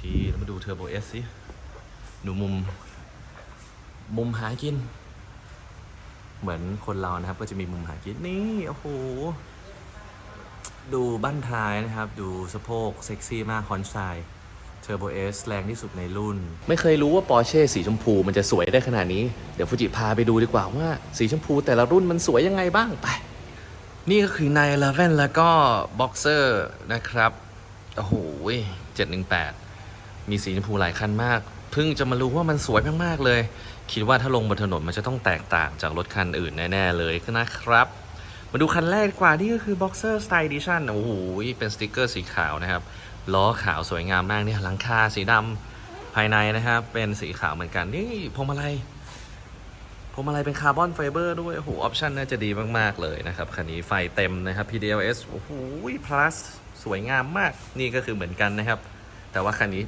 ทีแล้วมาดูเทอร์โบเอสสิดูมุม มุมหากิน เหมือนคนเรานะครับ ก็จะมีมุมหากินนี่ โอ้โห ดูบั้นท้ายนะครับ ดูสะโพก เซ็กซี่มากคอนไซเทอร์โบเอสแรงที่สุดในรุ่น ไม่เคยรู้ว่าปอร์เช่สีชมพูมันจะสวยได้ขนาดนี้ เดี๋ยวฟูจิพาไปดูดีกว่าว่า สีชมพูแต่ละรุ่นมันสวยยังไงบ้างไป นี่ก็คือใน11แล้วก็บ็อกเซอร์นะครับ โอ้โห718 มีสีชมพูหลายคันมากเพิ่งจะมารู้ว่ามันสวยมากๆเลย คิดว่าถ้าลงบนถนนมันจะต้องแตกต่างจากรถคันอื่นแน่ๆเลยนะครับ มาดูคันแรกกว่านี่ก็คือ Boxer Style Edition โอ้โหเป็นสติกเกอร์สีขาวนะครับ ล้อขาวสวยงามมากเนี่ยหลังคาสีดำภายในนะครับ เป็นสีขาวเหมือนกัน นี่พวงมาลัยพวงมาลัยเป็นคาร์บอนไฟเบอร์ด้วย โอ้โห ออปชันน่าจะดีมากๆเลยนะครับ คันนี้ไฟเต็มนะครับ PDLS โอ้โห plus สวยงามมาก นี่ก็คือเหมือนกันนะครับ แต่ว่าคันนี้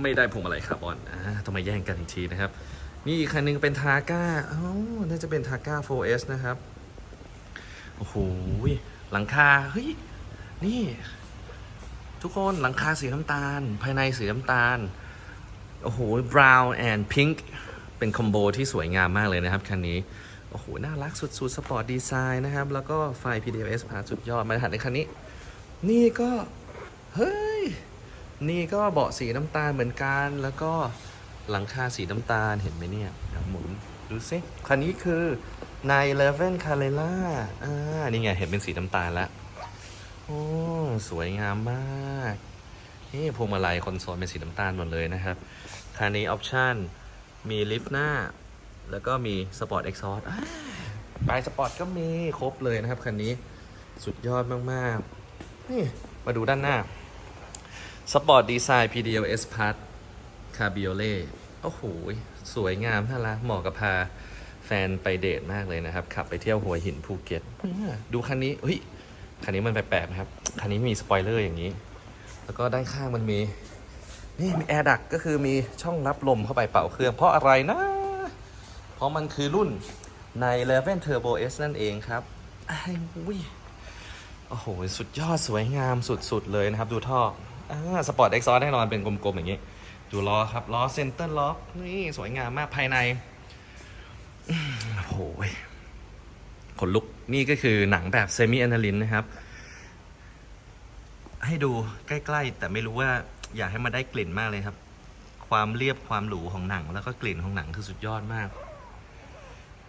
ไม่ได้พวงมาลัยคาร์บอนอ่าต้องมาแย่งกันอีกทีนะครับ นี่อีกคันหนึงเป็นทาก้าอ๋อน่าจะเป็นทาก้า 4S นะครับ โอ้โห หลังคา เฮ้ย นี่ ทุกคนหลังคาสีน้ำตาล ภายในสีน้ำตาล โอ้โห brown and pink เป็นคอมโบที่สวยงามมากเลยนะครับ คันนี้ โอ้โห น่ารักสุดๆ สปอร์ตดีไซน์นะครับ แล้วก็ไฟ PDFS พาสุดยอด มาหันในคันนี้ นี่ก็ เฮ้ย นี่ก็เบาะสีน้ำตาลเหมือนกัน แล้วก็หลังคาสีน้ำตาลเห็นไหมเนี่ยหมุนดูซิคันนี้คือใน11 Carrera อ่า นี่ไง เห็นเป็นสีน้ำตาลแล้ว โอ้ สวยงามมาก นี่พวงมาลัยคอนโซลเป็นสีน้ำตาลหมดเลยนะครับ คันนี้ออปชั่น มีลิฟต์หน้า แล้วก็มีสปอร์ตเอ็กซอร์ปลายสปอร์ตก็มีครบเลยนะครับ คันนี้ สุดยอดมาก ๆ นี่ มาดูด้านหน้า สปอร์ตดีไซน์ PDLS Part Cabriolet โอ้โห สวยงามน่ารักเหมาะกับพาแฟนไปเดทมากเลยนะครับ ขับไปเที่ยวหัวหินภูเก็ตดูคันนี้เฮ้ยคันนี้มันแปลกๆนะครับ คันนี้มีสปอยเลอร์อย่างนี้ แล้วก็ด้านข้างมันมี นี่มีแอร์ดักก็คือมีช่องรับลมเข้าไปเป่าเครื่อง เพราะอะไรนะ เพราะมันคือรุ่นใน 11 Turbo S นั่นเองครับอ้ยโอ้โห สุดยอดสวยงามสุดๆเลยนะครับ ดูท่อ อ่าสปอร์ตเอ็กซอร์แน่นอนเป็นกลมๆอย่างนี้ ดูล้อครับล้อเซนเตอร์ล็อกนี่สวยงามมากภายในโอ้โหขนลุกนี่ก็คือหนังแบบเซมิ a อนาลินนะครับ ให้ดูใกล้ๆ แต่ไม่รู้ว่าอยากให้มันได้กลิ่นมากเลยครับ ความเรียบความหรูของหนัง แล้วก็กลิ่นของหนังคือสุดยอดมาก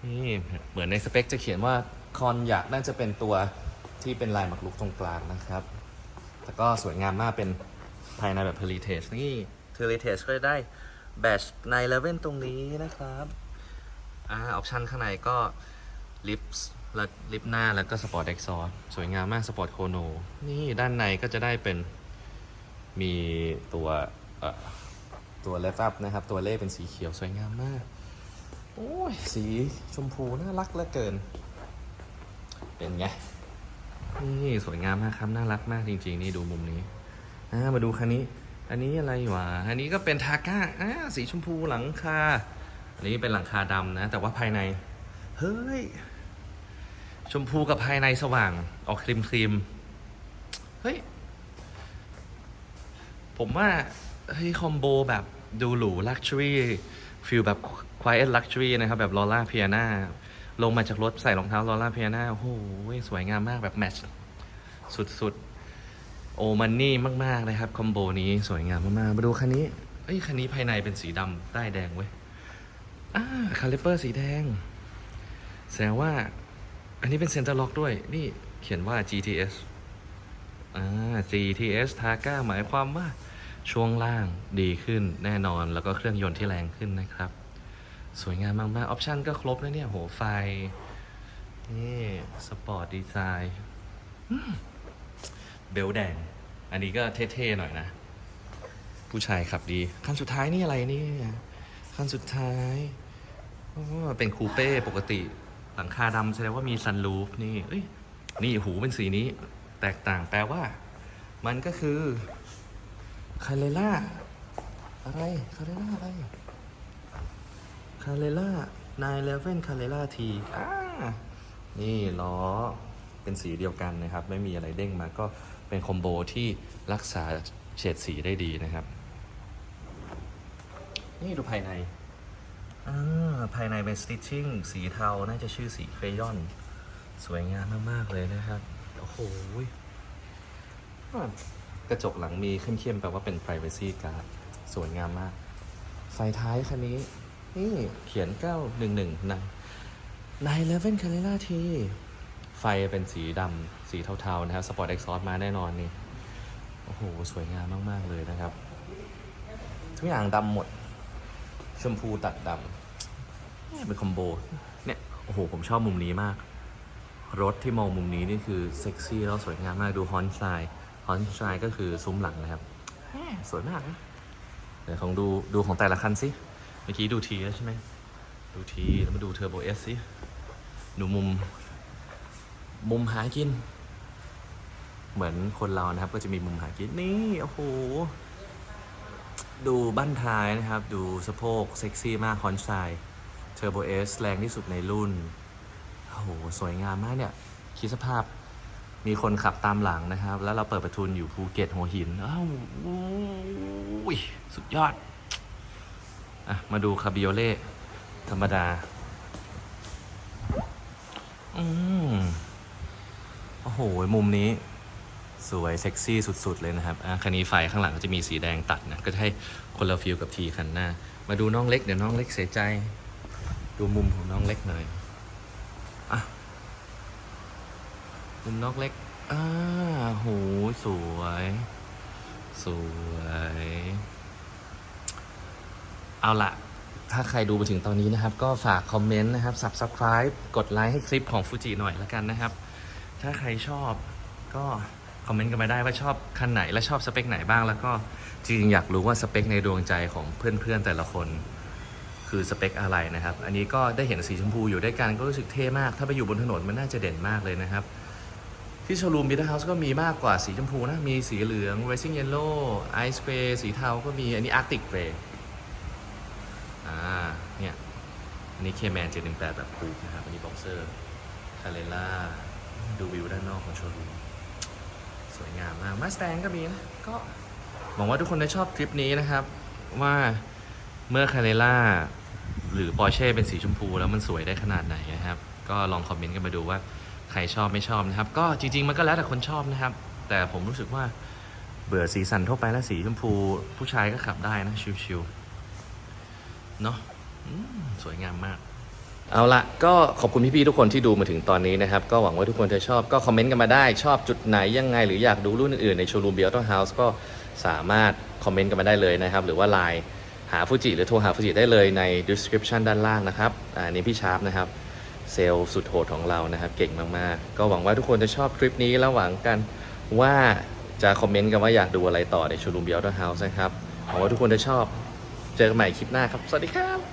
นี่เหมือนในสเปคจะเขียนว่าคอนอยากน่าจะเป็นตัวที่เป็นลายหมักลุกตรงกลางนะครับ แต่ก็สวยงามมากเป็น ภายในแบบ Heritage นี่ Heritage ก็จะได้แบชในเลเว่นตรงนี้นะครับอ่าออปชันข้างในก็ลิฟส์และลิฟต์หน้าแล้วก็สปอร์ตเอ็กซอร์สวยงามมากสปอร์ตโคโนนี่ด้านในก็จะได้เป็นมีตัวตัวเลฟอัพนะครับ ตัวเล่เป็นสีเขียวสวยงามมาก โอ้ย สีชมพูน่ารักเหลือเกิน เป็นไง นี่ สวยงามมากครับ น่ารักมากจริง ๆ นี่ดูมุมนี้ อ่ามาดูคันนี้ อันนี้อะไรวะ อันนี้ก็เป็นทาก้าอ่าสีชมพูหลังคา อันนี้เป็นหลังคาดำนะ แต่ว่าภายใน เฮ้ย ชมพูกับภายในสว่าง ออกครีมครีมเฮ้ย ผมว่า เฮ้ย คอมโบแบบดูหรูลักชัวรี่ฟิลแบบ quiet luxury นะครับ แบบลอร่าเพียนาลงมาจากรถใส่รองเท้าลอร่าเพียนาโอ้โห สวยงามมากแบบแมทช์สุดๆ โอมันนี่มากๆเลยครับ คอมโบนี้สวยงามมาก ๆ มาดูคันนี้เอ้ยคันนี้ภายในเป็นสีดำใต้แดงเว้ยอ่าคาลิเปอร์สีแดง แสดงว่า อันนี้เป็นเซ็นเตอร์ล็อกด้วย นี่เขียนว่า GTS อ่า GTS Targa หมายความว่าช่วงล่างดีขึ้นแน่นอนแล้วก็เครื่องยนต์ที่แรงขึ้นนะครับ สวยงามมาก ๆ ออปชั่นก็ครบแล้วเนี่ย โหไฟ นี่ สปอร์ตดีไซน์ เบลแดง อันนี้ก็เท่ๆหน่อยนะ ผู้ชายขับดีคันสุดท้ายนี่อะไรนี่คันสุดท้ายเป็นคูเป้ปกติ หลังคาดำแสดงว่ามีซันรูฟนี่เอ้ยนี่หูเป็นสีนี้ แตกต่างแปลว่า มันก็คือคาเลล่าอะไรคาเลล่าอะไรคาเลล่านายเลเว่นคาเลล่าทีอ่านี่ล้อ เป็นสีเดียวกันนะครับ ไม่มีอะไรเด้งมาก็เป็นคอมโบที่รักษาเฉดสีได้ดีนะครับ นี่ดูภายในอ่าภายในเป็นสติ t ชิ่งสีเทา น่าจะชื่อสีเครยอน สวยงามมาก ๆ เลยนะครับ โอ้โหกระจกหลังมีเข้มๆแปลว่าเป็น privacy guard สวยงามมาก ไฟท้ายคันนี้ นี่ เขียน 911นะ911 Carrera T ไฟเป็นสีดำสีเทาๆนะครับสปอร์ตเอ็กซอสมาแน่นอนนี่ โอ้โห สวยงามมาก ๆ เลยนะครับ ทุกอย่างดำหมด ชมพูตัดดำเป็นคอมโบ เนี่ย โอ้โห ผมชอบมุมนี้มาก รถที่มองมุมนี้นี่คือเซ็กซี่แล้วสวยงามมากดูฮอนไซฮอนไซก็คือซุ้มหลังนะครับ สวยมากนะเดี๋ยวของดูดูของแต่ละคันสิ เมื่อกี้ดูทีแล้วใช่ไหม ดูทีแล้วมาดูเทอร์โบเอสสิ ดูมุม มุมหากิน เหมือนคนเรานะครับ ก็จะมีมุมหากินนี่โอ้โหดูบั้นท้ายนะครับ ดูสะโพกเซ็กซี่มากคอนไซเทอร์โบเอสแรงที่สุดในรุ่นโอ้โหสวยงามมากเนี่ย คิดสภาพมีคนขับตามหลังนะครับ แล้วเราเปิดประทุนอยู่ภูเก็ตหัวหินอ้าวอุ้ยสุดยอดอะมาดูคาบิโอเล่ธรรมดา อืม โอ้โห มุมนี้สวยเซ็กซี่สุด ๆ เลยนะครับ อะคันนี้ไฟข้างหลังก็จะมีสีแดงตัดนะ ก็จะให้คนละฟิลกับทีคันหน้า มาดูน้องเล็ก เดี๋ยวน้องเล็กเสียใจ ดูมุมของน้องเล็กหน่อย อะ มุมน้องเล็ก อ่าโหสวย สวย เอาละถ้าใครดูมาถึงตอนนี้นะครับ ก็ฝากคอมเมนต์นะครับ subscribe กดไลค์ให้คลิปของฟูจิหน่อยละกันนะครับ ถ้าใครชอบก็คอมเมนต์กันมาได้ว่าชอบคันไหนและชอบสเปคไหนบ้าง แล้วก็จริงๆอยากรู้ว่าสเปคในดวงใจของเพื่อนๆแต่ละคน คือสเปคอะไรนะครับ อันนี้ก็ได้เห็นสีชมพูอยู่ด้วยกันก็รู้สึกเท่มาก ถ้าไปอยู่บนถนนมันน่าจะเด่นมากเลยนะครับ ที่โชว์รูมมิ d เ e อร์เฮาส์ก็มีมากกว่าสีชมพูนะ มีสีเหลือง racing yellow ice gray สีเทาก็มีอันนี้ arctic gray อ่าเนี่ยอันนี้ K-Man 718แบบคูปนะครับอันนี้ Boxer c a r r e r a ดูวิวด้านนอกของโชว์รูมสวยงามมากมาส t ต n ก็มีนะก็หวังว่าทุกคนได้ชอบคลิปนี้นะครับ ว่าเมื่อ c a r r e r a หรือ Porsche เป็นสีชมพูแล้วมันสวยได้ขนาดไหนนะครับ ก็ลองคอมเมนต์กันมาดูว่าใครชอบไม่ชอบนะครับ ก็จริง ๆ มันก็แล้วแต่คนชอบนะครับ แต่ผมรู้สึกว่าเบื่อสีสันทั่วไปแล้วสีชมพู ผู้ชายก็ขับได้นะชิวๆเนาะสวยงามมาก เอาละก็ขอบคุณพี่ๆทุกคนที่ดูมาถึงตอนนี้นะครับ ก็หวังว่าทุกคนจะชอบก็คอมเมนต์กันมาได้ ชอบจุดไหนยังไง หรืออยากดูรุ่นอื่นๆในโชว์รูมเบียร์เฮาส์ก็สามารถคอมเมนต์กันมาได้เลยนะครับ หรือว่าไลน์หาฟูจิหรือโทรหาฟูจิได้เลยใน description ด้านล่างนะครับอ่านี่พี่ชาร์ปนะครับ เซลล์สุดโหดของเรานะครับ เก่งมากๆ ก็หวังว่าทุกคนจะชอบคลิปนี้แล้วหวังกันว่าจะคอมเมนต์กันว่าอยากดูอะไรต่อในโชว์รูมเบียร์เฮาส์นะครับหวังว่าทุกคนจะชอบเจอกันใหม่คลิปหน้าครับสวัสดีครับ